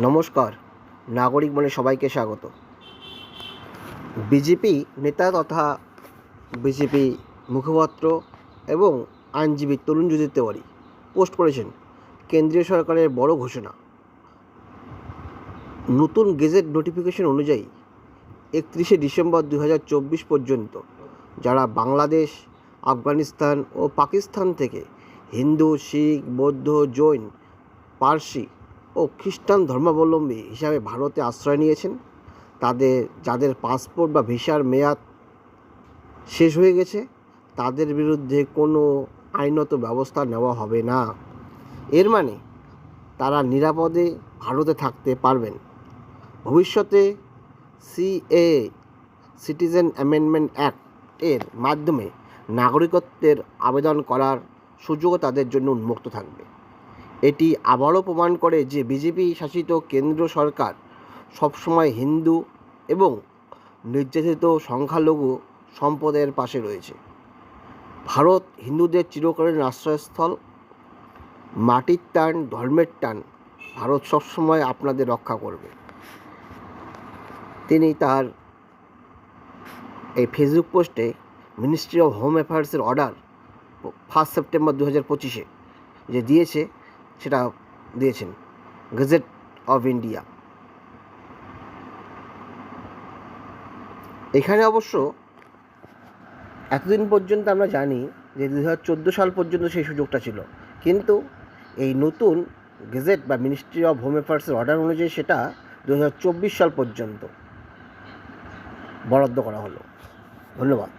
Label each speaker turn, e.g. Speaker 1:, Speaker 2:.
Speaker 1: নমস্কার, নাগরিক মনে সবাইকে স্বাগত। বিজেপি নেতা তথা বিজেপি মুখপাত্র এবং আইনজীবী তরুণ জ্যোতি তেওয়ারি পোস্ট করেছেন কেন্দ্রীয় সরকারের বড় ঘোষণা। নতুন গেজেট নোটিফিকেশন অনুযায়ী একত্রিশে ডিসেম্বর দু হাজার চব্বিশ পর্যন্ত যারা বাংলাদেশ, আফগানিস্তান ও পাকিস্তান থেকে হিন্দু, শিখ, বৌদ্ধ, জৈন, পার্সি ও খ্রিস্টান ধর্মাবলম্বী হিসাবে ভারতে আশ্রয় নিয়েছেন। তাদের, যাদের পাসপোর্ট বা ভিসার মেয়াদ শেষ হয়ে গেছে, তাদের বিরুদ্ধে কোনো আইনত ব্যবস্থা নেওয়া হবে না। এর মানে তারা নিরাপদে ভারতে থাকতে পারবেন। ভবিষ্যতে সিএ সিটিজেন অ্যামেন্ডমেন্ট অ্যাক্ট এর মাধ্যমে নাগরিকত্বের আবেদন করার সুযোগও তাদের জন্য উন্মুক্ত থাকবে। এটি আবারও প্রমাণ করে যে বিজেপি শাসিত কেন্দ্র সরকার সবসময় হিন্দু এবং নির্যাতিত সংখ্যালঘু সম্প্রদায়ের পাশে রয়েছে। ভারত হিন্দুদের চিরকালীন আশ্রয়স্থল, মাটির টান, ধর্মের টান ভারত সবসময় আপনাদের রক্ষা করবে। তিনি তার এই ফেসবুক পোস্টে মিনিস্ট্রি অফ হোম অ্যাফেয়ার্সের অর্ডার ফার্স্ট সেপ্টেম্বর দু হাজার পঁচিশে, যে দিয়েছে সেটা দিয়েছেন গেজেট অফ ইন্ডিয়া। এখানে অবশ্য এতদিন পর্যন্ত আমরা জানি যে দু হাজার চোদ্দ সাল পর্যন্ত সেই সুযোগটা ছিল। কিন্তু এই নতুন গেজেট বা মিনিস্ট্রি অফ হোম অ্যাফেয়ার্সের অর্ডার অনুযায়ী সেটা দু হাজার চব্বিশ সাল পর্যন্ত বরাদ্দ করা হলো। ধন্যবাদ।